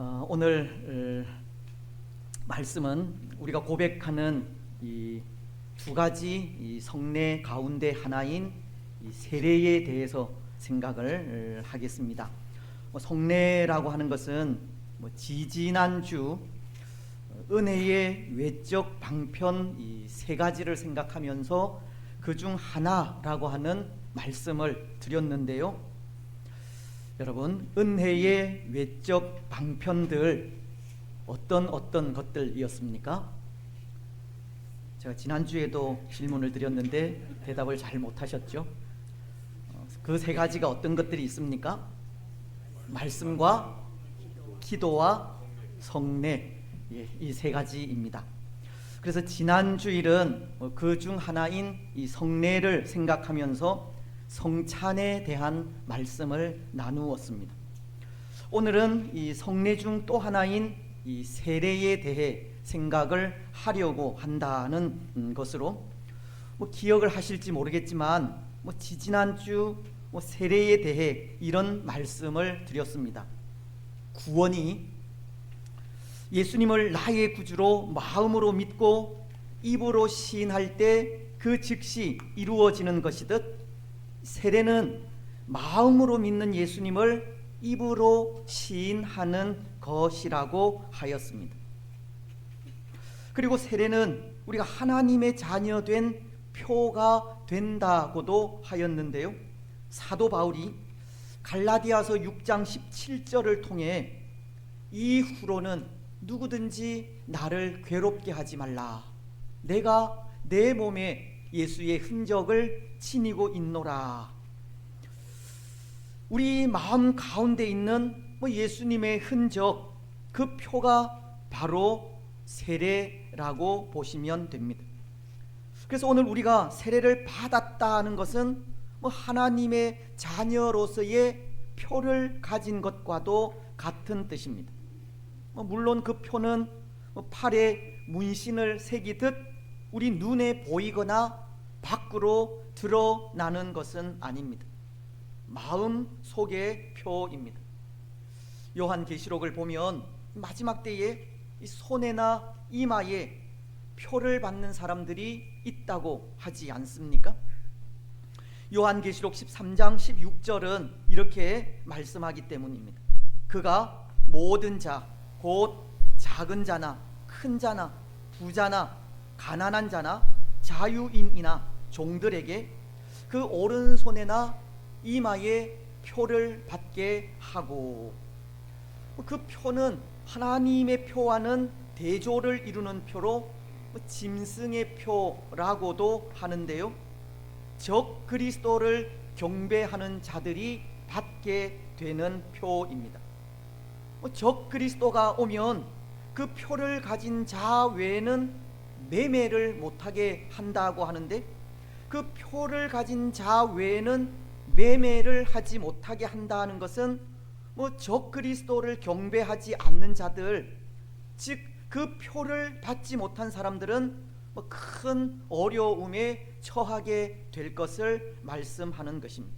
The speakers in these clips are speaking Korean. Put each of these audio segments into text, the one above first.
어, 오늘 어, 말씀은 우리가 고백하는 이 두 가지 이 성례 가운데 하나인 이 세례에 대해서 생각을 어, 하겠습니다. 뭐 성례라고 하는 것은 뭐 지지난주 어, 은혜의 외적 방편 이 세 가지를 생각하면서 그 중 하나라고 하는 말씀을 드렸는데요. 여러분 은혜의 외적 방편들 어떤 어떤 것들이었습니까? 제가 지난주에도 질문을 드렸는데 대답을 잘 못하셨죠? 그 세 가지가 어떤 것들이 있습니까? 말씀과 기도와 성례 예, 이세 가지입니다. 그래서 지난 주일은 그 중 하나인 이 성례를 생각하면서 성찬에 대한 말씀을 나누었습니다. 오늘은 이 성례 중 또 하나인 이 세례에 대해 생각을 하려고 한다는 음, 것으로 뭐 기억을 하실지 모르겠지만 뭐 지지난주 뭐 세례에 대해 이런 말씀을 드렸습니다. 구원이 예수님을 나의 구주로 마음으로 믿고 입으로 시인할 때 그 즉시 이루어지는 것이듯 세례는 마음으로 믿는 예수님을 입으로 시인하는 것이라고 하였습니다. 그리고 세례는 우리가 하나님의 자녀된 표가 된다고도 하였는데요. 사도 바울이 갈라디아서 6장 17절을 통해 이후로는 누구든지 나를 괴롭게 하지 말라. 내가 내 몸에 예수의 흔적을 지니고 있노라. 우리 마음 가운데 있는 뭐 예수님의 흔적 그 표가 바로 세례라고 보시면 됩니다. 그래서 오늘 우리가 세례를 받았다는 것은 뭐 하나님의 자녀로서의 표를 가진 것과도 같은 뜻입니다. 뭐 물론 그 표는 뭐 팔에 문신을 새기듯 우리 눈에 보이거나 밖으로 드러나는 것은 아닙니다. 마음 속의 표입니다. 요한 계시록을 보면 마지막 때에 이 손에나 이마에 표를 받는 사람들이 있다고 하지 않습니까? 요한계시록 13장 16절은 이렇게 말씀하기 때문입니다. 그가 모든 자, 곧 작은 자나 큰 자나 부자나 가난한 자나 자유인이나 종들에게 그 오른손에나 이마에 표를 받게 하고 그 표는 하나님의 표와는 대조를 이루는 표로 짐승의 표라고도 하는데요. 적 그리스도를 경배하는 자들이 받게 되는 표입니다. 적 그리스도가 오면 그 표를 가진 자 외에는 매매를 못하게 한다고 하는데 그 표를 가진 자 외에는 매매를 하지 못하게 한다는 것은 뭐 적 그리스도를 경배하지 않는 자들 즉 그 표를 받지 못한 사람들은 뭐 큰 어려움에 처하게 될 것을 말씀하는 것입니다.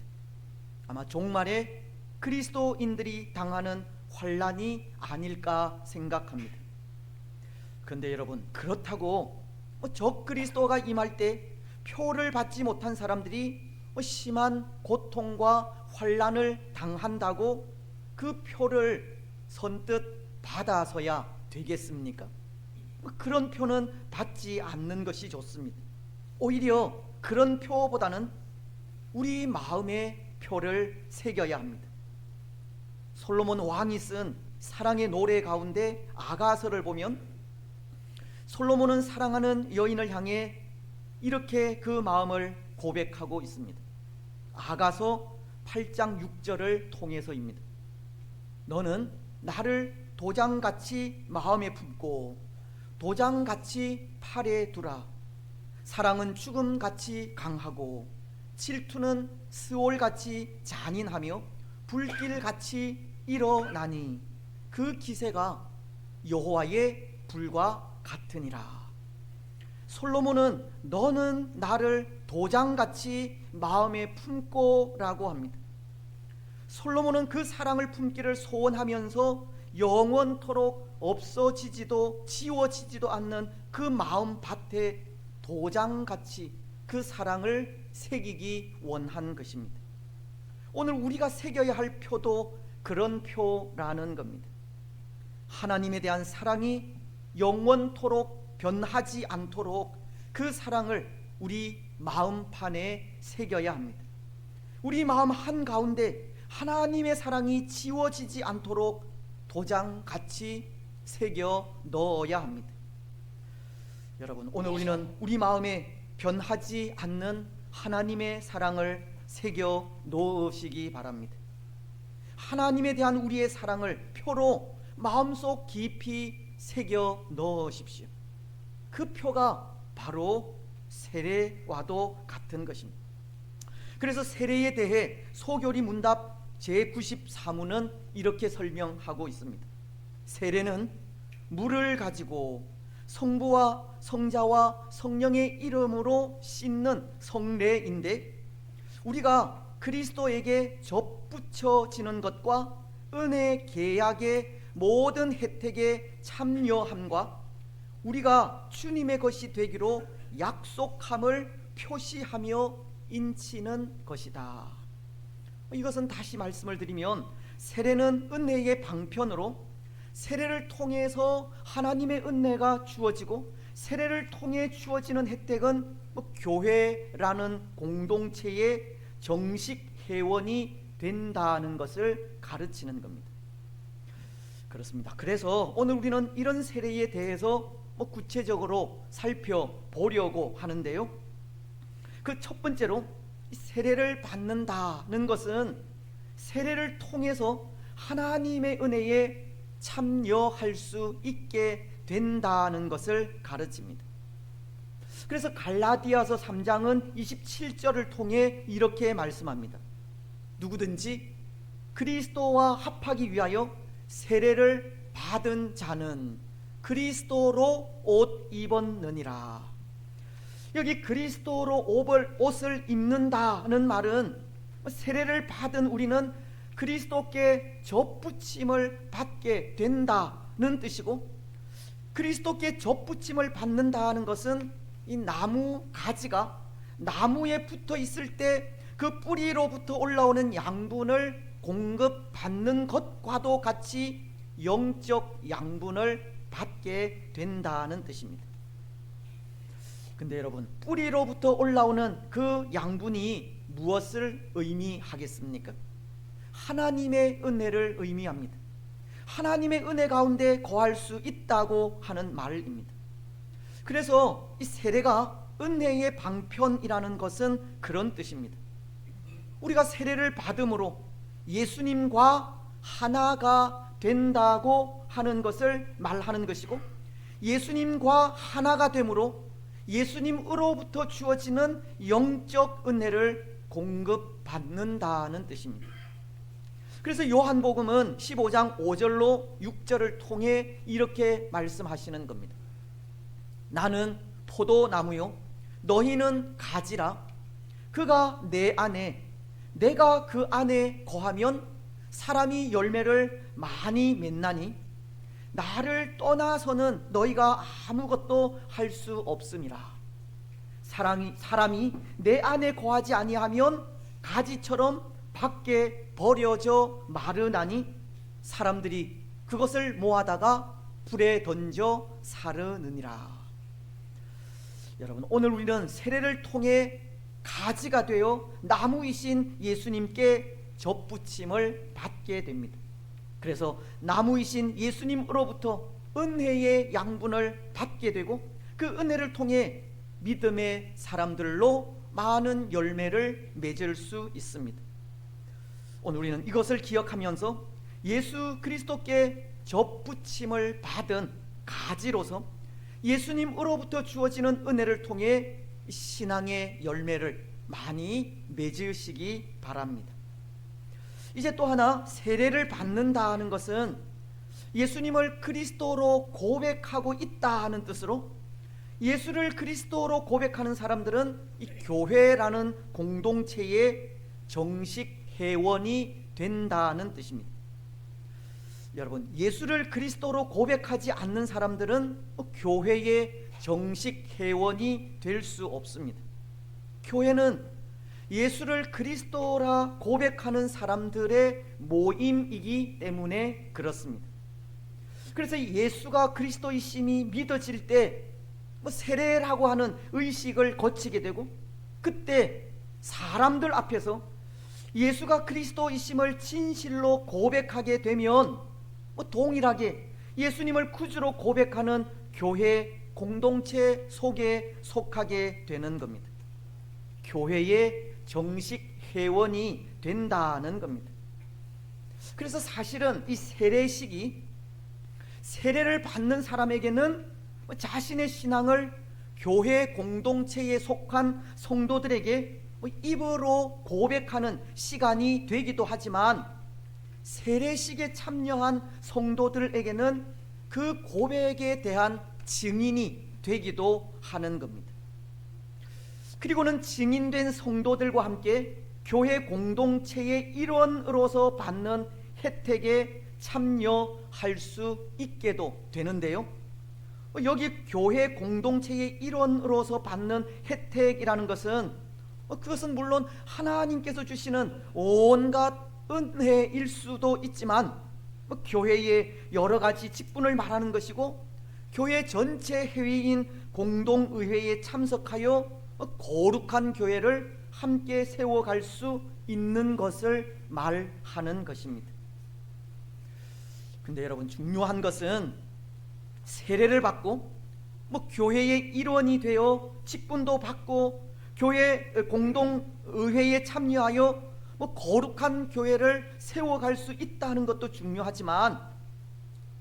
아마 종말에 그리스도인들이 당하는 환란이 아닐까 생각합니다. 그런데 여러분 그렇다고 뭐 적 그리스도가 임할 때 표를 받지 못한 사람들이 뭐 심한 고통과 환란을 당한다고 그 표를 선뜻 받아서야 되겠습니까? 뭐 그런 표는 받지 않는 것이 좋습니다. 오히려 그런 표보다는 우리 마음의 표를 새겨야 합니다. 솔로몬 왕이 쓴 사랑의 노래 가운데 아가서를 보면 솔로몬은 사랑하는 여인을 향해 이렇게 그 마음을 고백하고 있습니다. 아가서 8장 6절을 통해서입니다. 너는 나를 도장같이 마음에 품고 도장같이 팔에 두라. 사랑은 죽음같이 강하고 질투는 스올같이 잔인하며 불길같이 일어나니 그 기세가 여호와의 불과 같으니라. 솔로몬은 너는 나를 도장같이 마음에 품고라고 합니다. 솔로몬은 그 사랑을 품기를 소원하면서 영원토록 없어지지도 지워지지도 않는 그 마음 밭에 도장같이 그 사랑을 새기기 원한 것입니다. 오늘 우리가 새겨야 할 표도 그런 표라는 겁니다. 하나님에 대한 사랑이 영원토록 변하지 않도록 그 사랑을 우리 마음판에 새겨야 합니다. 우리 마음 한가운데 하나님의 사랑이 지워지지 않도록 도장 같이 새겨 넣어야 합니다. 여러분, 오늘 우리는 우리 마음에 변하지 않는 하나님의 사랑을 새겨 놓으시기 바랍니다. 하나님에 대한 우리의 사랑을 표로 마음속 깊이 새겨 넣으십시오. 그 표가 바로 세례와도 같은 것입니다. 그래서 세례에 대해 소교리 문답 제93호는 이렇게 설명하고 있습니다. 세례는 물을 가지고 성부와 성자와 성령의 이름으로 씻는 성례인데 우리가 그리스도에게 접붙여지는 것과 은혜 계약의 모든 혜택에 참여함과 우리가 주님의 것이 되기로 약속함을 표시하며 인치는 것이다. 이것은 다시 말씀을 드리면 세례는 은혜의 방편으로 세례를 통해서 하나님의 은혜가 주어지고 세례를 통해 주어지는 혜택은 뭐 교회라는 공동체의 정식 회원이 된다는 것을 가르치는 겁니다. 그렇습니다. 그래서 오늘 우리는 이런 세례에 대해서 뭐 구체적으로 살펴보려고 하는데요. 그 첫 번째로 세례를 받는다는 것은 세례를 통해서 하나님의 은혜에 참여할 수 있게 된다는 것을 가르칩니다. 그래서 갈라디아서 3장은 27절을 통해 이렇게 말씀합니다. 누구든지 그리스도와 합하기 위하여 세례를 받은 자는 그리스도로 옷 입었느니라. 여기 그리스도로 옷을, 입는다는 말은 세례를 받은 우리는 그리스도께 접붙임을 받게 된다는 뜻이고 그리스도께 접붙임을 받는다는 것은 이 나무 가지가 나무에 붙어 있을 때 그 뿌리로부터 올라오는 양분을 공급받는 것과도 같이 영적 양분을 받게 된다는 뜻입니다. 근데 여러분, 뿌리로부터 올라오는 그 양분이 무엇을 의미하겠습니까? 하나님의 은혜를 의미합니다. 하나님의 은혜 가운데 거할 수 있다고 하는 말입니다. 그래서 이 세례가 은혜의 방편이라는 것은 그런 뜻입니다. 우리가 세례를 받음으로 예수님과 하나가 된다고 하는 것을 말하는 것이고 예수님과 하나가 되므로 예수님으로부터 주어지는 영적 은혜를 공급받는다는 뜻입니다. 그래서 요한복음은 15장 5절로 6절을 통해 이렇게 말씀하시는 겁니다. 나는 포도나무요 너희는 가지라 그가 내 안에 내가 그 안에 거하면 사람이 열매를 많이 맺나니 나를 떠나서는 너희가 아무것도 할 수 없음이라. 사람이 사람이 내 안에 거하지 아니하면 가지처럼 밖에 버려져 마르나니 사람들이 그것을 모아다가 불에 던져 사르느니라. 여러분 오늘 우리는 세례를 통해 가지가 되어 나무이신 예수님께 접붙임을 받게 됩니다. 그래서 나무이신 예수님으로부터 은혜의 양분을 받게 되고 그 은혜를 통해 믿음의 사람들로 많은 열매를 맺을 수 있습니다. 오늘 우리는 이것을 기억하면서 예수 그리스도께 접붙임을 받은 가지로서 예수님으로부터 주어지는 은혜를 통해 신앙의 열매를 많이 맺으시기 바랍니다. 이제 또 하나 세례를 받는다 하는 것은 예수님을 그리스도로 고백하고 있다 하는 뜻으로 예수를 그리스도로 고백하는 사람들은 이 교회라는 공동체의 정식 회원이 된다는 뜻입니다. 여러분 예수를 그리스도로 고백하지 않는 사람들은 교회의 정식 회원이 될 수 없습니다. 교회는 예수를 그리스도라 고백하는 사람들의 모임이기 때문에 그렇습니다. 그래서 예수가 그리스도이심이 믿어질 때 뭐 세례라고 하는 의식을 거치게 되고 그때 사람들 앞에서 예수가 그리스도이심을 진실로 고백하게 되면 뭐 동일하게 예수님을 구주로 고백하는 교회 공동체 속에 속하게 되는 겁니다. 교회의 정식 회원이 된다는 겁니다. 그래서 사실은 이 세례식이 세례를 받는 사람에게는 뭐 자신의 신앙을 교회 공동체에 속한 성도들에게 뭐 입으로 고백하는 시간이 되기도 하지만 세례식에 참여한 성도들에게는 그 고백에 대한 증인이 되기도 하는 겁니다. 그리고는 증인된 성도들과 함께 교회 공동체의 일원으로서 받는 혜택에 참여할 수 있게도 되는데요. 여기 교회 공동체의 일원으로서 받는 혜택이라는 것은 그것은 물론 하나님께서 주시는 온갖 은혜일 수도 있지만 뭐 교회의 여러 가지 직분을 말하는 것이고 교회 전체 회의인 공동의회에 참석하여 거룩한 교회를 함께 세워갈 수 있는 것을 말하는 것입니다. 근데 여러분 중요한 것은 세례를 받고 뭐 교회의 일원이 되어 직분도 받고 교회 공동 의회에 참여하여 뭐 거룩한 교회를 세워갈 수 있다는 것도 중요하지만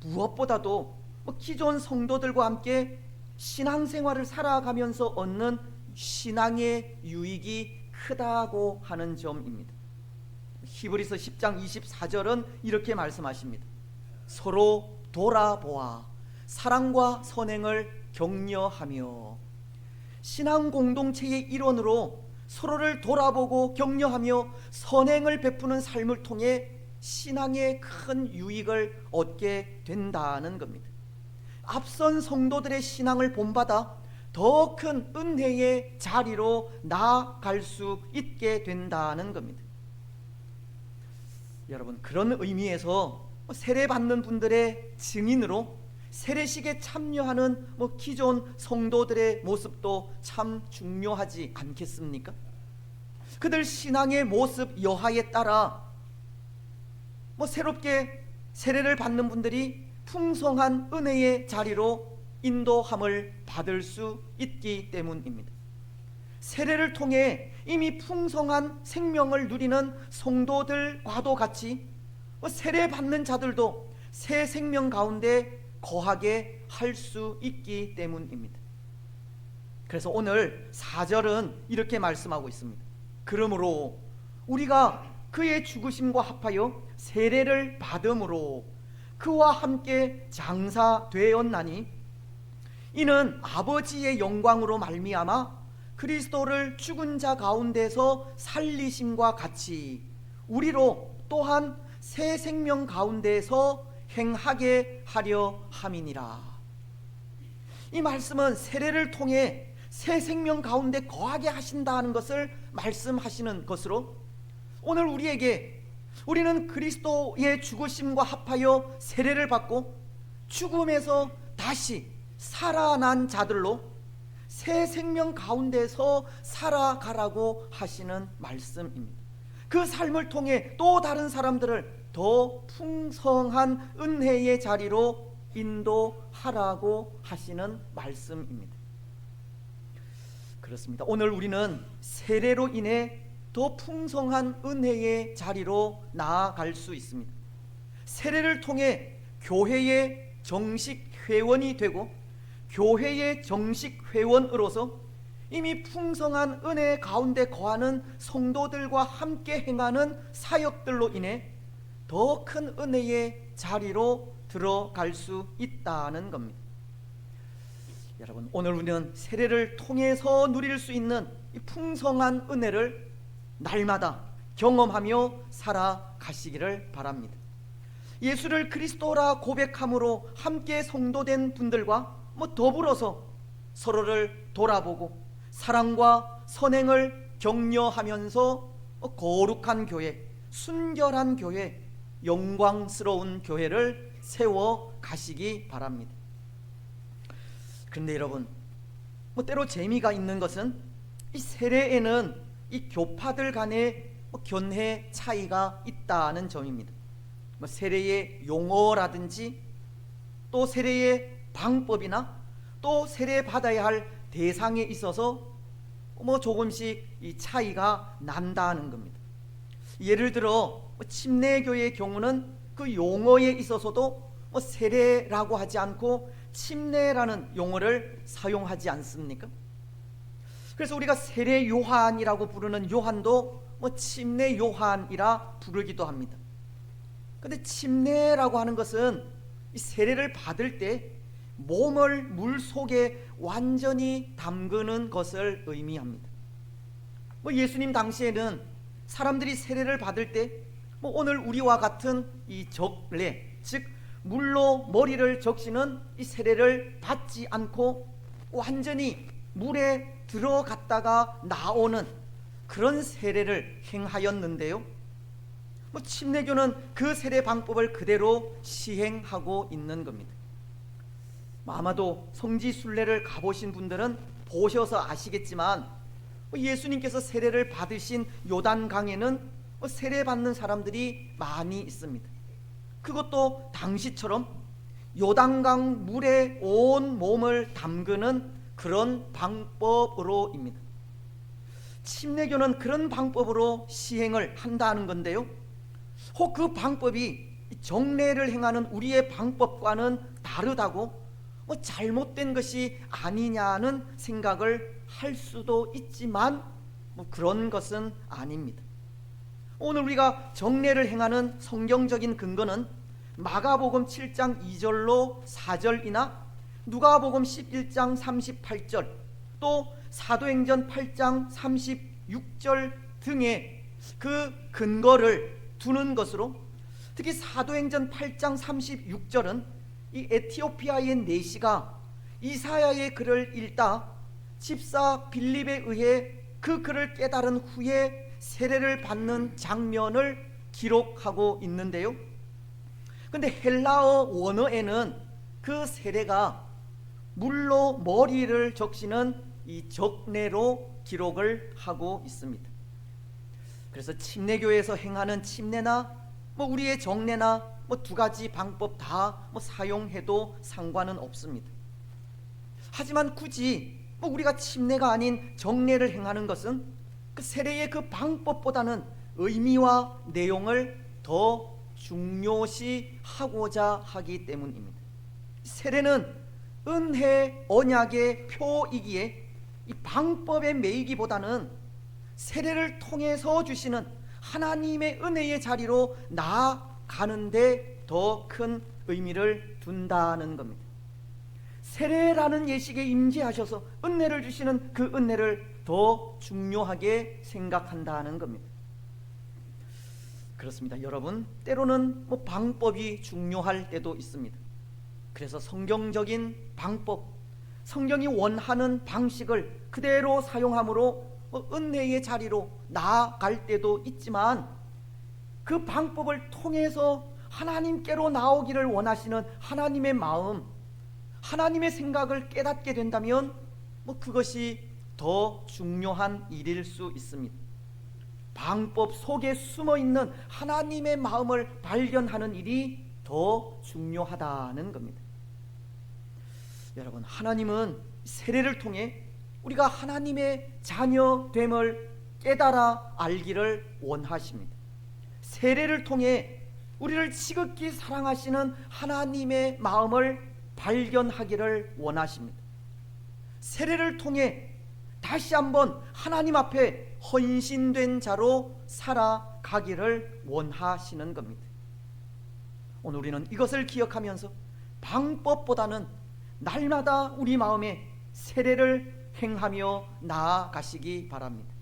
무엇보다도 뭐 기존 성도들과 함께 신앙생활을 살아가면서 얻는 신앙의 유익이 크다고 하는 점입니다. 히브리서 10장 24절은 이렇게 말씀하십니다. 서로 돌아보아 사랑과 선행을 격려하며 신앙 공동체의 일원으로 서로를 돌아보고 격려하며 선행을 베푸는 삶을 통해 신앙의 큰 유익을 얻게 된다는 겁니다. 앞선 성도들의 신앙을 본받아 더 큰 은혜의 자리로 나아갈 수 있게 된다는 겁니다. 여러분 그런 의미에서 세례 받는 분들의 증인으로 세례식에 참여하는 뭐 기존 성도들의 모습도 참 중요하지 않겠습니까? 그들 신앙의 모습 여하에 따라 뭐 새롭게 세례를 받는 분들이 풍성한 은혜의 자리로 인도함을 받을 수 있기 때문입니다. 세례를 통해 이미 풍성한 생명을 누리는 성도들과도 같이 뭐 세례 받는 자들도 새 생명 가운데 거하게 할 수 있기 때문입니다. 그래서 오늘 4절은 이렇게 말씀하고 있습니다. 그러므로 우리가 그의 죽으심과 합하여 세례를 받음으로 그와 함께 장사되었나니 이는 아버지의 영광으로 말미암아 그리스도를 죽은 자 가운데서 살리심과 같이 우리로 또한 새 생명 가운데서 행하게 하려 함이니라. 이 말씀은 세례를 통해 새 생명 가운데 거하게 하신다는 것을 말씀하시는 것으로 오늘 우리에게 우리는 그리스도의 죽으심과 합하여 세례를 받고 죽음에서 다시 살아난 자들로 새 생명 가운데서 살아가라고 하시는 말씀입니다. 그 삶을 통해 또 다른 사람들을 더 풍성한 은혜의 자리로 인도하라고 하시는 말씀입니다. 그렇습니다. 오늘 우리는 세례로 인해 더 풍성한 은혜의 자리로 나아갈 수 있습니다. 세례를 통해 교회의 정식 회원이 되고 교회의 정식 회원으로서 이미 풍성한 은혜 가운데 거하는 성도들과 함께 행하는 사역들로 인해 더 큰 은혜의 자리로 들어갈 수 있다는 겁니다. 여러분, 오늘 우리는 세례를 통해서 누릴 수 있는 이 풍성한 은혜를 날마다 경험하며 살아가시기를 바랍니다. 예수를 그리스도라 고백함으로 함께 성도된 분들과 뭐 더불어서 서로를 돌아보고 사랑과 선행을 격려하면서 어, 거룩한 교회, 순결한 교회, 영광스러운 교회를 세워 가시기 바랍니다. 그런데 여러분, 뭐 때로 재미가 있는 것은 이 세례에는 이 교파들 간의 뭐 견해 차이가 있다는 점입니다. 뭐 세례의 용어라든지 또 세례의 방법이나 또 세례 받아야 할 대상에 있어서 뭐 조금씩 이 차이가 난다는 겁니다. 예를 들어 뭐 침례교의 경우는 그 용어에 있어서도 뭐 세례라고 하지 않고 침례라는 용어를 사용하지 않습니까? 그래서 우리가 세례 요한이라고 부르는 요한도 뭐 침례 요한이라 부르기도 합니다. 근데 침례라고 하는 것은 이 세례를 받을 때 몸을 물 속에 완전히 담그는 것을 의미합니다. 뭐 예수님 당시에는 사람들이 세례를 받을 때 뭐 오늘 우리와 같은 이 적례 즉 물로 머리를 적시는 이 세례를 받지 않고 완전히 물에 들어갔다가 나오는 그런 세례를 행하였는데요. 뭐 침례교는 그 세례 방법을 그대로 시행하고 있는 겁니다. 뭐 아마도 성지 순례를 가보신 분들은 보셔서 아시겠지만 뭐 예수님께서 세례를 받으신 요단강에는 뭐 세례 받는 사람들이 많이 있습니다. 그것도 당시처럼 요단강 물에 온 몸을 담그는 그런 방법으로입니다. 침례교는 그런 방법으로 시행을 한다는 건데요. 혹 그 방법이 정례를 행하는 우리의 방법과는 다르다고 뭐 잘못된 것이 아니냐는 생각을 할 수도 있지만 뭐 그런 것은 아닙니다. 오늘 우리가 정례를 행하는 성경적인 근거는 마가복음 7장 2절로 4절이나 누가복음 11장 38절 또 사도행전 8장 36절 등의 그 근거를 두는 것으로 특히 사도행전 8장 36절은 이 에티오피아의 내시가 이사야의 글을 읽다 집사 빌립에 의해 그 글을 깨달은 후에 세례를 받는 장면을 기록하고 있는데요. 근데 헬라어 원어에는 그 세례가 물로 머리를 적시는 이 적례로 기록을 하고 있습니다. 그래서 침례교에서 행하는 침례나 뭐 우리의 정례나 뭐 두 가지 방법 다 뭐 사용해도 상관은 없습니다. 하지만 굳이 뭐 우리가 침례가 아닌 정례를 행하는 것은 그 세례의 그 방법보다는 의미와 내용을 더 중요시하고자 하기 때문입니다. 세례는 은혜 언약의 표이기에 이 방법에 매이기보다는 세례를 통해서 주시는 하나님의 은혜의 자리로 나아가는데 더 큰 의미를 둔다는 겁니다. 세례라는 예식에 임재하셔서 은혜를 주시는 그 은혜를 더 중요하게 생각한다는 겁니다. 그렇습니다. 여러분, 때로는 뭐 방법이 중요할 때도 있습니다. 그래서 성경적인 방법, 성경이 원하는 방식을 그대로 사용함으로 뭐 은혜의 자리로 나아갈 때도 있지만 그 방법을 통해서 하나님께로 나오기를 원하시는 하나님의 마음, 하나님의 생각을 깨닫게 된다면 뭐 그것이 더 중요한 일일 수 있습니다. 방법 속에 숨어 있는 하나님의 마음을 발견하는 일이 더 중요하다는 겁니다. 여러분, 하나님은 세례를 통해 우리가 하나님의 자녀됨을 깨달아 알기를 원하십니다. 세례를 통해 우리를 지극히 사랑하시는 하나님의 마음을 발견하기를 원하십니다. 세례를 통해 다시 한번 하나님 앞에 헌신된 자로 살아가기를 원하시는 겁니다. 오늘 우리는 이것을 기억하면서 방법보다는 날마다 우리 마음에 세례를 행하며 나아가시기 바랍니다.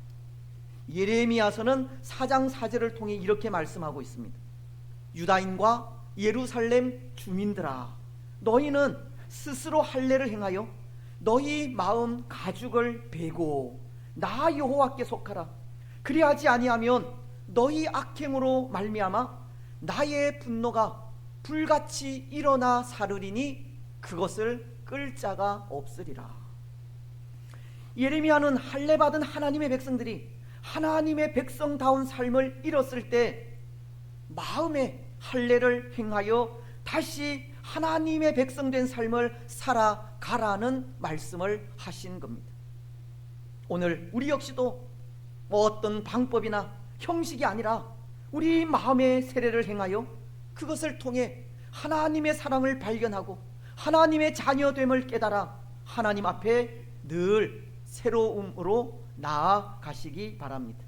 예레미야서는 4장 4절을 통해 이렇게 말씀하고 있습니다. 유다인과 예루살렘 주민들아 너희는 스스로 할례를 행하여 너희 마음 가죽을 베고 나 여호와께 속하라 그리하지 아니하면 너희 악행으로 말미암아 나의 분노가 불같이 일어나 사르리니 그것을 끌 자가 없으리라 예레미야는 할례 받은 하나님의 백성들이 하나님의 백성다운 삶을 잃었을 때 마음에 할례를 행하여 다시 하나님의 백성된 삶을 살아가라는 말씀을 하신 겁니다. 오늘 우리 역시도 뭐 어떤 방법이나 형식이 아니라 우리 마음의 세례를 행하여 그것을 통해 하나님의 사랑을 발견하고 하나님의 자녀됨을 깨달아 하나님 앞에 늘 새로움으로 나아가시기 바랍니다.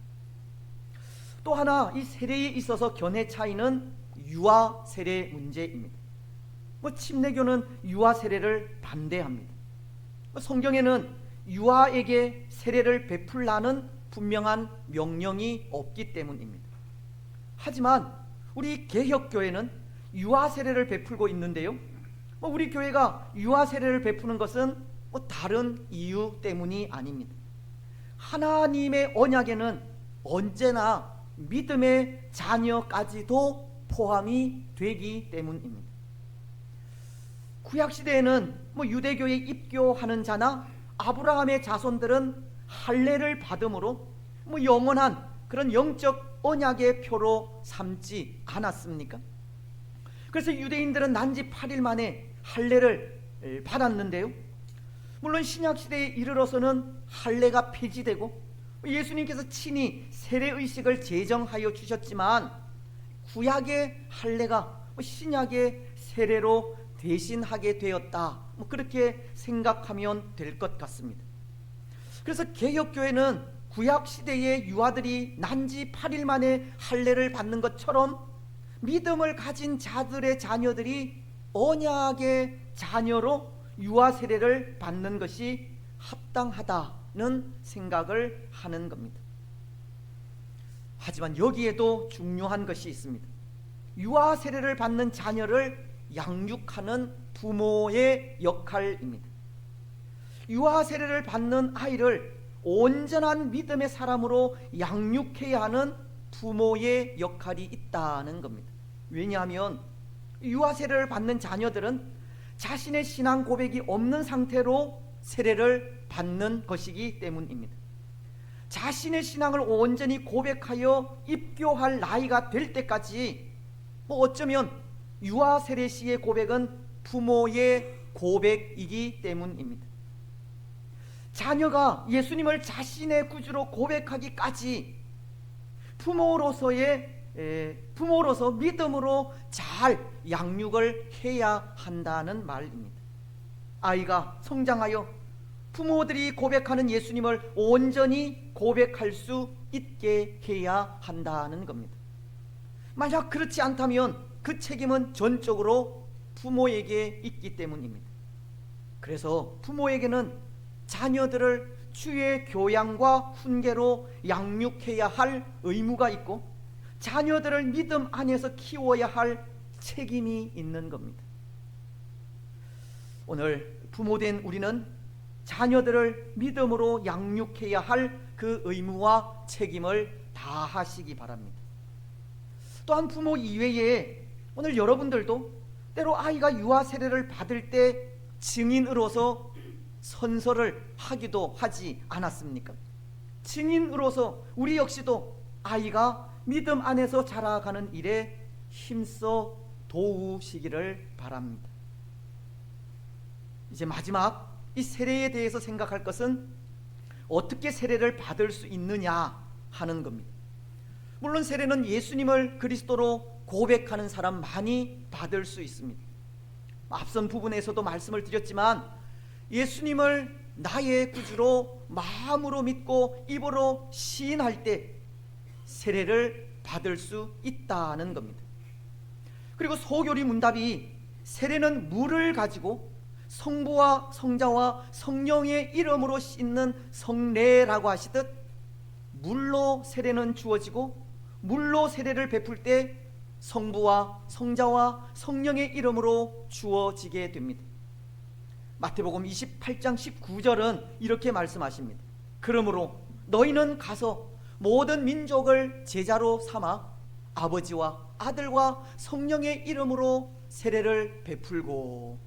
또 하나 이 세례에 있어서 견해 차이는 유아 세례 문제입니다. 뭐 침례교는 유아 세례를 반대합니다. 뭐 성경에는 유아에게 세례를 베풀라는 분명한 명령이 없기 때문입니다. 하지만 우리 개혁교회는 유아 세례를 베풀고 있는데요. 뭐 우리 교회가 유아 세례를 베푸는 것은 뭐 다른 이유 때문이 아닙니다. 하나님의 언약에는 언제나 믿음의 자녀까지도 포함이 되기 때문입니다. 구약 시대에는 뭐 유대교에 입교하는 자나 아브라함의 자손들은 할례를 받음으로 뭐 영원한 그런 영적 언약의 표로 삼지 않았습니까? 그래서 유대인들은 난지 8일 만에 할례를 받았는데요. 물론 신약 시대에 이르러서는 할례가 폐지되고 예수님께서 친히 세례 의식을 제정하여 주셨지만 구약의 할례가 신약의 세례로 대신하게 되었다. 뭐 그렇게 생각하면 될 것 같습니다. 그래서 개혁교회는 구약 시대의 유아들이 난지 8일 만에 할례를 받는 것처럼 믿음을 가진 자들의 자녀들이 언약의 자녀로 유아 세례를 받는 것이 합당하다는 생각을 하는 겁니다. 하지만 여기에도 중요한 것이 있습니다. 유아 세례를 받는 자녀를 양육하는 부모의 역할입니다. 유아 세례를 받는 아이를 온전한 믿음의 사람으로 양육해야 하는 부모의 역할이 있다는 겁니다. 왜냐하면 유아 세례를 받는 자녀들은 자신의 신앙 고백이 없는 상태로 세례를 받는 것이기 때문입니다. 자신의 신앙을 온전히 고백하여 입교할 나이가 될 때까지 뭐 어쩌면 유아 세례 시의 고백은 부모의 고백이기 때문입니다. 자녀가 예수님을 자신의 구주로 고백하기까지 부모로서의 부모로서 믿음으로 잘 양육을 해야 한다는 말입니다. 아이가 성장하여 부모들이 고백하는 예수님을 온전히 고백할 수 있게 해야 한다는 겁니다. 만약 그렇지 않다면 그 책임은 전적으로 부모에게 있기 때문입니다. 그래서 부모에게는 자녀들을 주의 교양과 훈계로 양육해야 할 의무가 있고 자녀들을 믿음 안에서 키워야 할 책임이 있는 겁니다. 오늘 부모된 우리는 자녀들을 믿음으로 양육해야 할 그 의무와 책임을 다하시기 바랍니다. 또한 부모 이외에 오늘 여러분들도 때로 아이가 유아 세례를 받을 때 증인으로서 선서를 하기도 하지 않았습니까? 증인으로서 우리 역시도 아이가 믿음 안에서 자라가는 일에 힘써 도우시기를 바랍니다. 이제 마지막 이 세례에 대해서 생각할 것은 어떻게 세례를 받을 수 있느냐 하는 겁니다. 물론 세례는 예수님을 그리스도로 고백하는 사람 많이 받을 수 있습니다. 앞선 부분에서도 말씀을 드렸지만 예수님을 나의 구주로 마음으로 믿고 입으로 시인할 때 세례를 받을 수 있다는 겁니다. 그리고 소교리 문답이 세례는 물을 가지고 성부와 성자와 성령의 이름으로 씻는 성례라고 하시듯 물로 세례는 주어지고 물로 세례를 베풀 때 성부와 성자와 성령의 이름으로 주어지게 됩니다. 마태복음 28장 19절은 이렇게 말씀하십니다. 그러므로 너희는 가서 모든 민족을 제자로 삼아 아버지와 아들과 성령의 이름으로 세례를 베풀고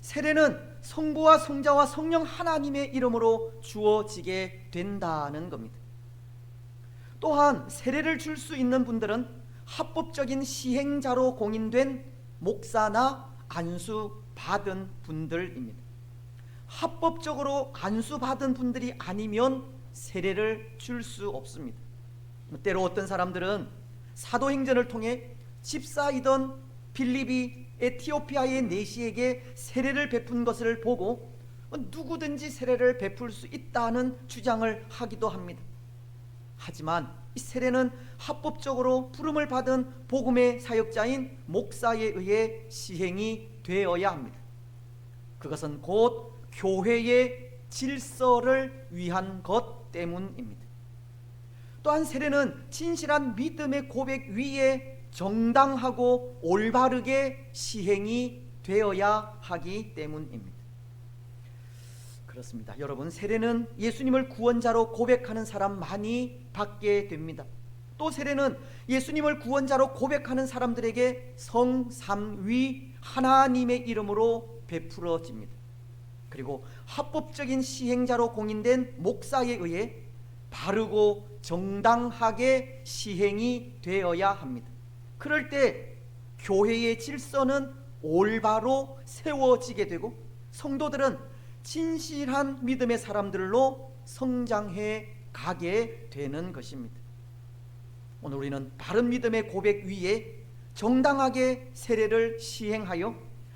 세례는 성부와 성자와 성령 하나님의 이름으로 주어지게 된다는 겁니다. 또한 세례를 줄 수 있는 분들은 합법적인 시행자로 공인된 목사나 안수 받은 분들입니다. 합법적으로 안수 받은 분들이 아니면 세례를 줄 수 없습니다. 때로 어떤 사람들은 사도행전을 통해 집사이던 빌립이 에티오피아의 내시에게 세례를 베푼 것을 보고 누구든지 세례를 베풀 수 있다는 주장을 하기도 합니다. 하지만 이 세례는 합법적으로 부름을 받은 복음의 사역자인 목사에 의해 시행이 되어야 합니다. 그것은 곧 교회의 질서를 위한 것 때문입니다. 또한 세례는 진실한 믿음의 고백 위에 정당하고 올바르게 시행이 되어야 하기 때문입니다. 그렇습니다. 여러분, 세례는 예수님을 구원자로 고백하는 사람만이 받게 됩니다. 또 세례는 예수님을 구원자로 고백하는 사람들에게 성삼위 하나님의 이름으로 베풀어집니다. 그리고 합법적인 시행자로 공인된 목사에 의해 바르고 정당하게 시행이 되어야 합니다. 그럴 때 교회의 질서는 올바로 세워지게 되고 성도들은 진실한 믿음의 사람들로 성장해 가게 되는 것입니다. 오늘 우리는 바른 믿음의 고백 위에 정당하게 세례를 시행하여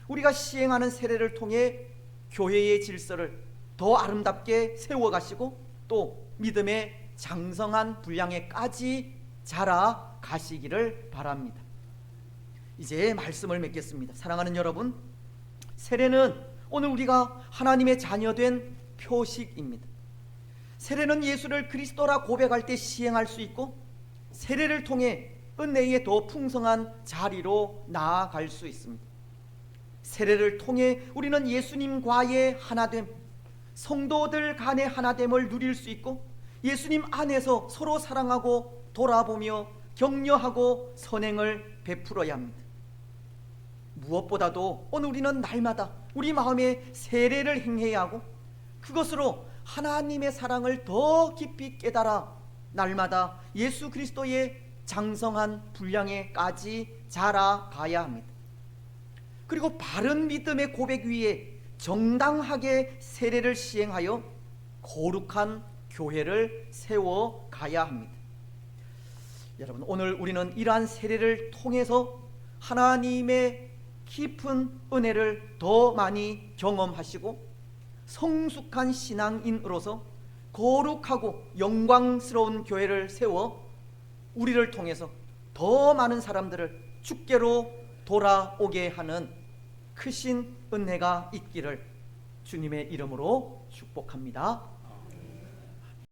우리가 시행하는 세례를 통해 교회의 질서를 더 아름답게 세워 가시고 또 믿음의 장성한 분량에까지 자라 가시기를 바랍니다. 이제 말씀을 맺겠습니다. 사랑하는 여러분, 세례는 오늘 우리가 하나님의 자녀된 표식입니다. 세례는 예수를 그리스도라 고백할 때 시행할 수 있고 세례를 통해 은혜의 더 풍성한 자리로 나아갈 수 있습니다. 세례를 통해 우리는 예수님과의 하나됨, 성도들 간의 하나됨을 누릴 수 있고 예수님 안에서 서로 사랑하고 돌아보며 격려하고 선행을 베풀어야 합니다. 무엇보다도 오늘 우리는 날마다 우리 마음에 세례를 행해야 하고 그것으로 하나님의 사랑을 더 깊이 깨달아 날마다 예수 그리스도의 장성한 분량에까지 자라가야 합니다. 그리고 바른 믿음의 고백 위에 정당하게 세례를 시행하여 거룩한 교회를 세워 가야 합니다. 여러분, 오늘 우리는 이러한 세례를 통해서 하나님의 깊은 은혜를 더 많이 경험하시고 성숙한 신앙인으로서 거룩하고 영광스러운 교회를 세워 우리를 통해서 더 많은 사람들을 주께로 돌아오게 하는 크신 은혜가 있기를 주님의 이름으로 축복합니다.